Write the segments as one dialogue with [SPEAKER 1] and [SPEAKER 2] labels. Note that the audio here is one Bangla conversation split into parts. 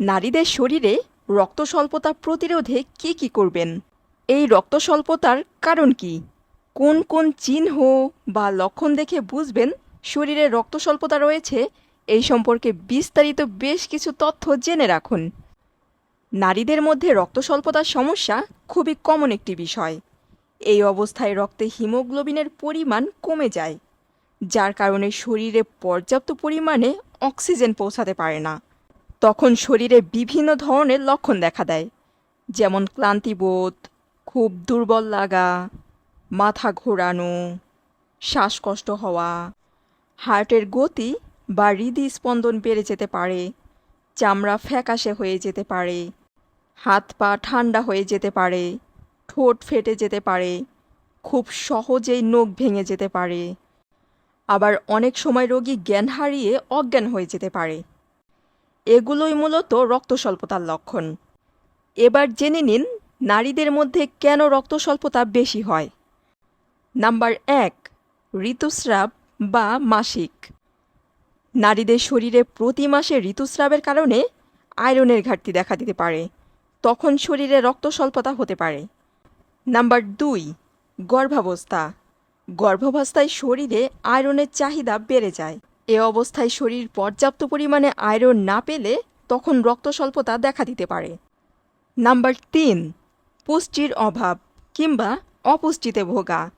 [SPEAKER 1] নারীদের শরীরে রক্ত স্বল্পতা প্রতিরোধে কি কি করবেন? এই রক্ত স্বল্পতার কারণ কি? কোন কোন চিহ্ন বা লক্ষণ দেখে বুঝবেন শরীরে রক্ত স্বল্পতা রয়েছে? এই সম্পর্কে বিস্তারিত বেশ কিছু তথ্য জেনে রাখুন। নারীদের মধ্যে রক্ত স্বল্পতার সমস্যা খুবই কমন একটি বিষয়। এই অবস্থায় রক্তে হিমোগ্লোবিনের পরিমাণ কমে যায়, যার কারণে শরীরে পর্যাপ্ত পরিমাণে অক্সিজেন পৌঁছাতে পারে না। তখন শরীরে বিভিন্ন ধরনের লক্ষণ দেখা দেয়। যেমন ক্লান্তিবোধ, খুব দুর্বল লাগা, মাথা ঘোরানো, শ্বাসকষ্ট হওয়া, হার্টের গতি বা হৃদস্পন্দন বেড়ে যেতে পারে, চামড়া ফ্যাকাশে হয়ে যেতে পারে, হাত পা ঠান্ডা হয়ে যেতে পারে, ঠোঁট ফেটে যেতে পারে, খুব সহজেই নখ ভেঙে যেতে পারে। আবার অনেক সময় রোগী জ্ঞান হারিয়ে অজ্ঞান হয়ে যেতে পারে। এগুলোই মূলত রক্ত স্বল্পতার লক্ষণ। এবার জেনে নিন নারীদের মধ্যে কেন রক্ত স্বল্পতা বেশি হয়। নাম্বার এক, ঋতুস্রাব বা মাসিক। নারীদের শরীরে প্রতি মাসে ঋতুস্রাবের কারণে আয়রনের ঘাটতি দেখা দিতে পারে। তখন শরীরে রক্ত স্বল্পতা হতে পারে। নাম্বার দুই, গর্ভাবস্থা। গর্ভাবস্থায় শরীরে আয়রনের চাহিদা বেড়ে যায়। এ অবস্থায় শরীর পর্যাপ্ত পরিমাণে আয়রন না পেলে তখন রক্ত স্বল্পতা দেখা দিতে পারে। নাম্বার তিন, পুষ্টির অভাব কিংবা অপুষ্টিতে ভোগা,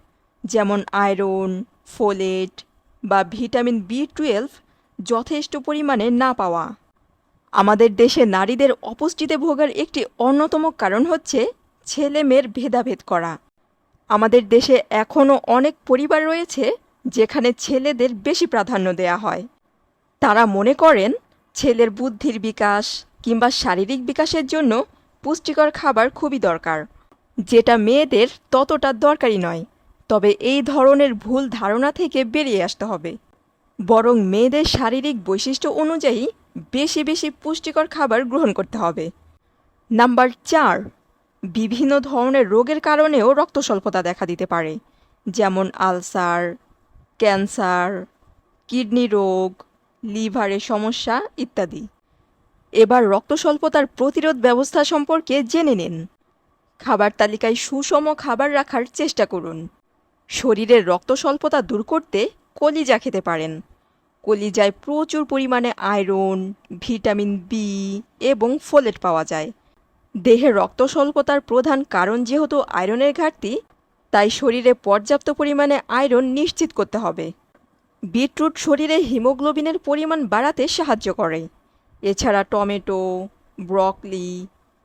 [SPEAKER 1] যেমন আয়রন, ফোলেট বা ভিটামিন বি টুয়েলভ যথেষ্ট পরিমাণে না পাওয়া। আমাদের দেশে নারীদের অপুষ্টিতে ভোগার একটি অন্যতম কারণ হচ্ছে ছেলে মেয়ের ভেদাভেদ করা। আমাদের দেশে এখনও অনেক পরিবার রয়েছে যেখানে ছেলেদের বেশি প্রাধান্য দেয়া হয়। তারা মনে করেন, ছেলের বুদ্ধির বিকাশ কিংবা শারীরিক বিকাশের জন্য পুষ্টিকর খাবার খুবই দরকার। যেটা মেয়েদের ততটা দরকারি নয়, তবে এই ধরনের ভুল ধারণা থেকে বেরিয়ে আসতে হবে। বরং মেয়েদের শারীরিক বৈশিষ্ট্য অনুযায়ী বেশি বেশি পুষ্টিকর খাবার গ্রহণ করতে হবে। নাম্বার চার, বিভিন্ন ধরনের রোগের কারণেও রক্ত স্বল্পতা দেখা দিতে পারে, যেমন আলসার ক্যান্সার, কিডনি রোগ লিভারের সমস্যা ইত্যাদি। এবার রক্ত স্বল্পতার প্রতিরোধ ব্যবস্থা সম্পর্কে জেনে নিন। খাবার তালিকায় সুষম খাবার রাখার চেষ্টা করুন। শরীরের রক্ত স্বল্পতা দূর করতে কলিজা খেতে পারেন। কলিজায় প্রচুর পরিমাণে আয়রন, ভিটামিন বি এবং ফোলেট পাওয়া যায়। দেহে রক্ত স্বল্পতার প্রধান কারণ যেহেতু আয়রনের ঘাটতি তাই শরীরে পর্যাপ্ত পরিমাণে আয়রন নিশ্চিত করতে হবে। বিটরুট শরীরে হিমোগ্লোবিনের পরিমাণ বাড়াতে সাহায্য করে। এছাড়া টমেটো, ব্রকলি,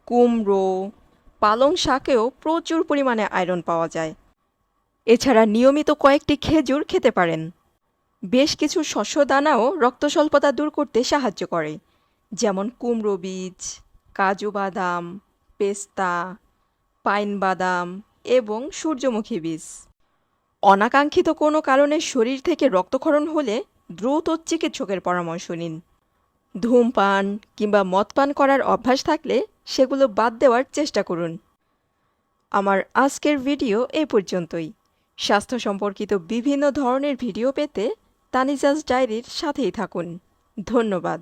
[SPEAKER 1] কুমড়ো, পালং শাকেও প্রচুর পরিমাণে আয়রন পাওয়া যায়। এছাড়া নিয়মিত কয়েকটি খেজুর খেতে পারেন। বেশ কিছু শস্য দানাও রক্ত স্বল্পতা দূর করতে সাহায্য করে, যেমন কুমড়ো বীজ, কাজু বাদাম, পেস্তা, পাইন বাদাম এবং সূর্যমুখী বীজ। অনাকাঙ্ক্ষিত কোনো কারণে শরীর থেকে রক্তক্ষরণ হলে দ্রুত চিকিৎসকের পরামর্শ নিন। ধূমপান কিংবা মদপান করার অভ্যাস থাকলে সেগুলো বাদ দেওয়ার চেষ্টা করুন। আমার আজকের ভিডিও এ পর্যন্তই। স্বাস্থ্য সম্পর্কিত বিভিন্ন ধরনের ভিডিও পেতে তানিজাজ ডায়েরির সাথেই থাকুন। ধন্যবাদ।